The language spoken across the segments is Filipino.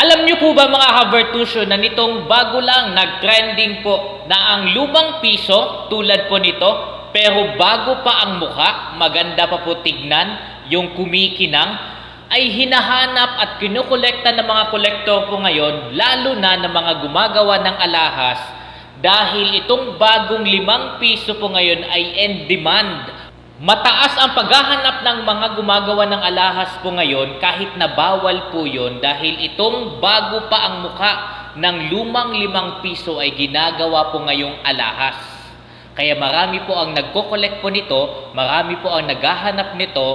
Alam niyo po ba mga kavertusyo na nitong bago lang nag-trending po na ang lumang piso tulad po nito pero bago pa ang mukha, maganda pa po tignan, yung kumikinang, ay hinahanap at kinukolekta ng mga kolektor po ngayon, lalo na ng mga gumagawa ng alahas, dahil itong bagong limang piso po ngayon ay in demand. Mataas ang paghahanap ng mga gumagawa ng alahas po ngayon kahit na bawal po yon dahil itong bago pa ang muka ng lumang limang piso ay ginagawa po ngayong alahas. Kaya marami po ang nagko-collect po nito, marami po ang naghahanap nito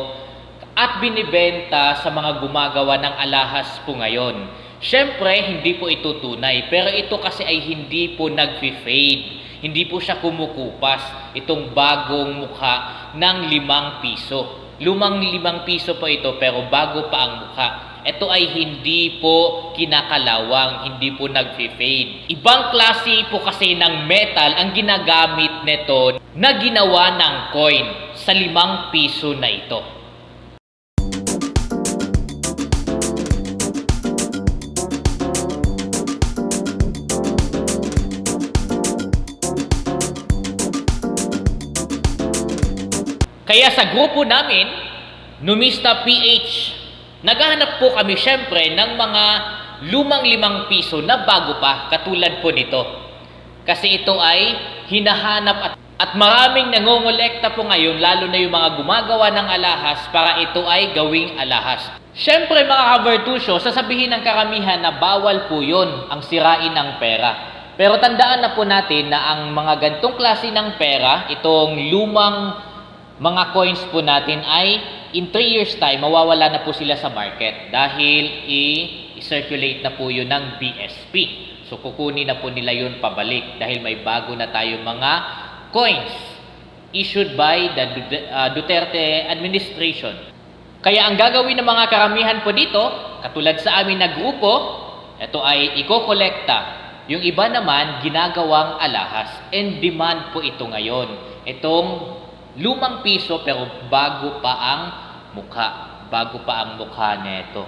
at binibenta sa mga gumagawa ng alahas po ngayon. Siyempre, hindi po ito tunay, pero ito kasi ay hindi po nag-fade. Hindi po siya kumukupas itong bagong mukha ng limang piso. Lumang limang piso po ito pero bago pa ang mukha. Ito ay hindi po kinakalawang, hindi po nag-fade. Ibang klase po kasi ng metal ang ginagamit nito na ginawa ng coin sa limang piso na ito. Kaya sa grupo namin, Numista PH, naghahanap po kami syempre ng mga lumang limang piso na bago pa, katulad po nito. Kasi ito ay hinahanap at, at maraming nangongolekta po ngayon, lalo na yung mga gumagawa ng alahas para ito ay gawing alahas. Syempre mga kavertusyo, sasabihin ng karamihan na bawal po yun ang sirain ng pera. Pero tandaan na po natin na ang mga gantong klase ng pera, itong lumang mga coins po natin ay in 3 years time, mawawala na po sila sa market dahil i-circulate na po yun ng BSP. So kukunin na po nila yun pabalik dahil may bago na tayo mga coins issued by the uh, Duterte administration. Kaya ang gagawin ng mga karamihan po dito, katulad sa amin na grupo, ito ay iko-kolekta. Yung iba naman, ginagawang alahas. And demand po ito ngayon. Itong lumang piso pero bago pa ang mukha. Bago pa ang mukha nito.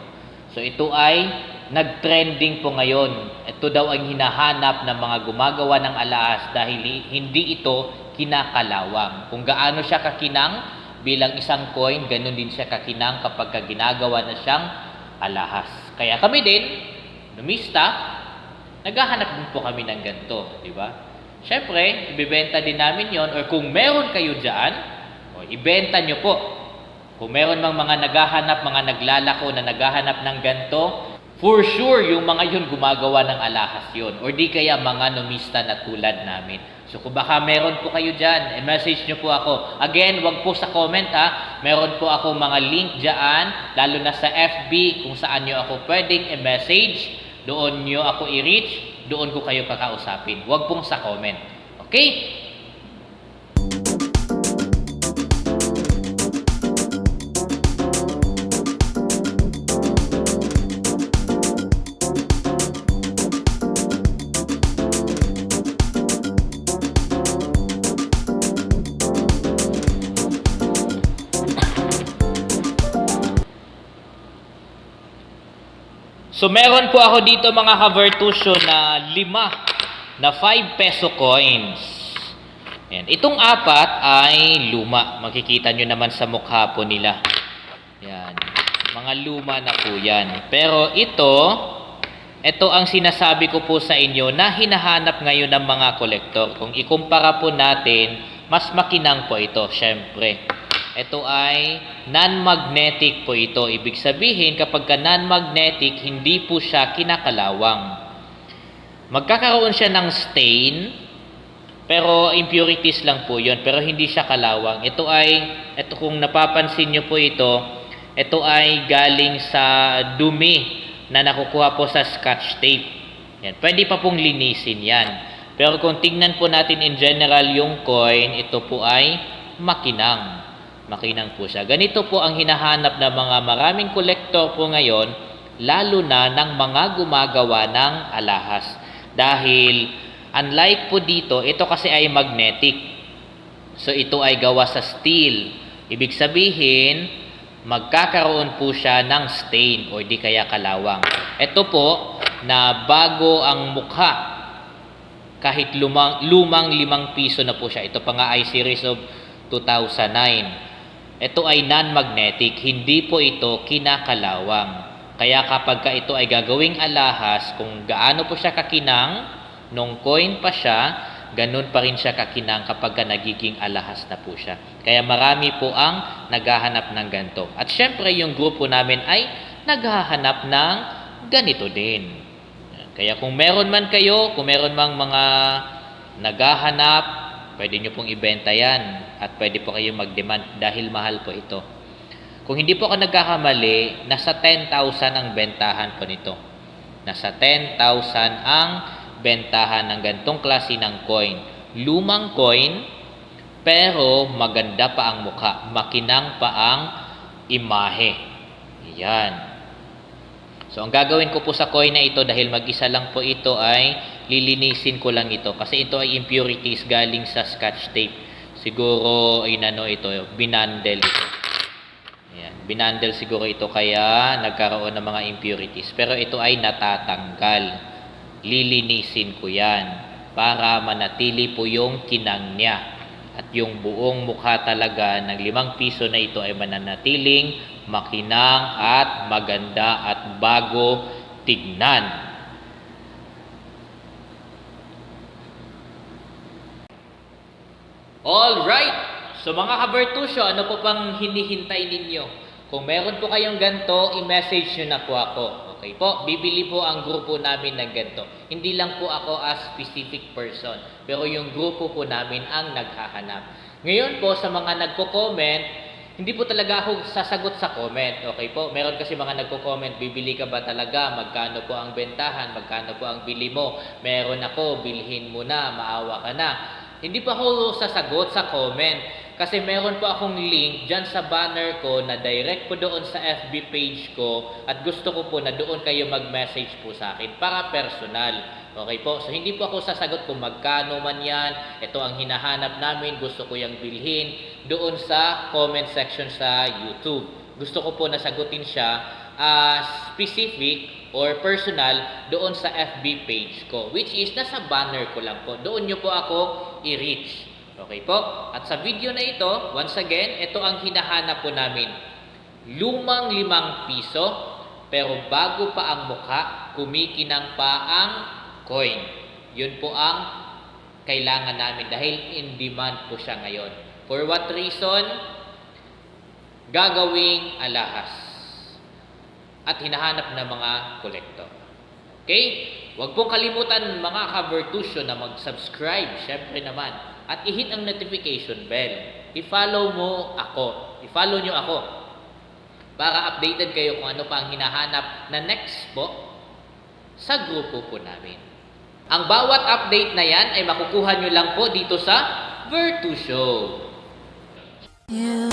So ito ay nag-trending po ngayon. Ito daw ang hinahanap ng mga gumagawa ng alahas dahil hindi ito kinakalawang. Kung gaano siya kakinang bilang isang coin, ganun din siya kakinang kapag ka ginagawa na siyang alahas. Kaya kami din, numista, naghahanap din po kami ng ganito, di ba? Siyempre, ibibenta din namin yon or kung meron kayo dyan, o ibenta nyo po. Kung meron mang mga naghahanap, mga naglalako na naghahanap ng ganito, for sure, yung mga yun gumagawa ng alahas yun. Or di kaya mga numista na tulad namin. So kung baka meron po kayo dyan, i-message nyo po ako. Again, wag po sa comment ha. Meron po ako mga link dyan, lalo na sa FB, kung saan nyo ako pwedeng i-message. Doon nyo ako i-reach, doon ko kayo kakausapin. Wag pong sa comment. Okay? So meron po ako dito mga kavertusyo na lima na 5 peso coins. Yan. Itong apat ay luma. Makikita nyo naman sa mukha po nila. Yan. Mga luma na po yan. Pero ito, ito ang sinasabi ko po sa inyo na hinahanap ngayon ng mga kolektor. Kung ikumpara po natin, mas makinang po ito, syempre. Ito ay non-magnetic po ito. Ibig sabihin, kapag ka non-magnetic, hindi po siya kinakalawang. Magkakaroon siya ng stain, pero impurities lang po yon pero hindi siya kalawang. Ito ay, ito kung napapansin nyo po ito, ito ay galing sa dumi na nakukuha po sa scotch tape. Yan. Pwede pa pong linisin yan. Pero kung tingnan po natin in general yung coin, ito po ay makinang makinang po siya. Ganito po ang hinahanap ng mga maraming kolektor po ngayon, lalo na ng mga gumagawa ng alahas. Dahil, unlike po dito, ito kasi ay magnetic. So, ito ay gawa sa steel. Ibig sabihin, magkakaroon po siya ng stain o di kaya kalawang. Ito po na bago ang mukha kahit lumang, lumang limang piso na po siya. Ito pa nga ay series of 2009. Ito ay non-magnetic, hindi po ito kinakalawang. Kaya kapag ka ito ay gagawing alahas, kung gaano po siya kakinang, nung coin pa siya, ganun pa rin siya kakinang kapag ka nagiging alahas na po siya. Kaya marami po ang naghahanap ng ganito. At syempre yung grupo namin ay naghahanap ng ganito din. Kaya kung meron man kayo, kung meron mang mga naghahanap, pwede nyo pong ibenta yan at pwede po kayo mag-demand dahil mahal po ito. Kung hindi po ako nagkakamali, nasa 10,000 ang bentahan po nito. Nasa 10,000 ang bentahan ng gantong klase ng coin. Lumang coin, pero maganda pa ang mukha. Makinang pa ang imahe. Yan. So, ang gagawin ko po sa coin na ito, dahil mag-isa lang po ito, ay lilinisin ko lang ito. Kasi ito ay impurities galing sa scotch tape. Siguro, inano ito, binandel ito. Ayan. Binandel siguro ito kaya nagkaroon ng mga impurities. Pero ito ay natatanggal. Lilinisin ko yan para manatili po yung kinang niya. At yung buong mukha talaga ng limang piso na ito ay mananatiling makinang at maganda at bago tignan. All right. So mga kabertusyo, ano po pang hinihintay ninyo? Kung meron po kayong ganto, i-message nyo na po ako. Okay po? Bibili po ang grupo namin ng ganto. Hindi lang po ako as specific person, pero yung grupo po namin ang naghahanap. Ngayon po sa mga nagko-comment, hindi po talaga ako sasagot sa comment. Okay po? Meron kasi mga nagko-comment, bibili ka ba talaga? Magkano po ang bentahan? Magkano po ang bili mo? Meron ako, bilhin mo na, maawa ka na. Hindi pa ako sasagot sa comment. Kasi meron po akong link dyan sa banner ko na direct po doon sa FB page ko at gusto ko po na doon kayo mag-message po sa akin para personal. Okay po? So hindi po ako sasagot kung magkano man yan. Ito ang hinahanap namin. Gusto ko yung bilhin doon sa comment section sa YouTube. Gusto ko po nasagutin siya as specific or personal doon sa FB page ko. Which is nasa banner ko lang po. Doon nyo po ako i-reach. Okay po? At sa video na ito, once again, ito ang hinahanap po namin. Lumang limang piso, pero bago pa ang mukha, kumikinang pa ang coin. Yun po ang kailangan namin dahil in demand po siya ngayon. For what reason? Gagawing alahas. At hinahanap ng mga kolektor. Okay? Huwag pong kalimutan mga kavertusyo na mag-subscribe, syempre naman. At i-hit ang notification bell. I-follow mo ako. I-follow nyo ako. Para updated kayo kung ano pa ang hinahanap na next po sa grupo po namin. Ang bawat update na yan ay makukuha nyo lang po dito sa Virtu Show. You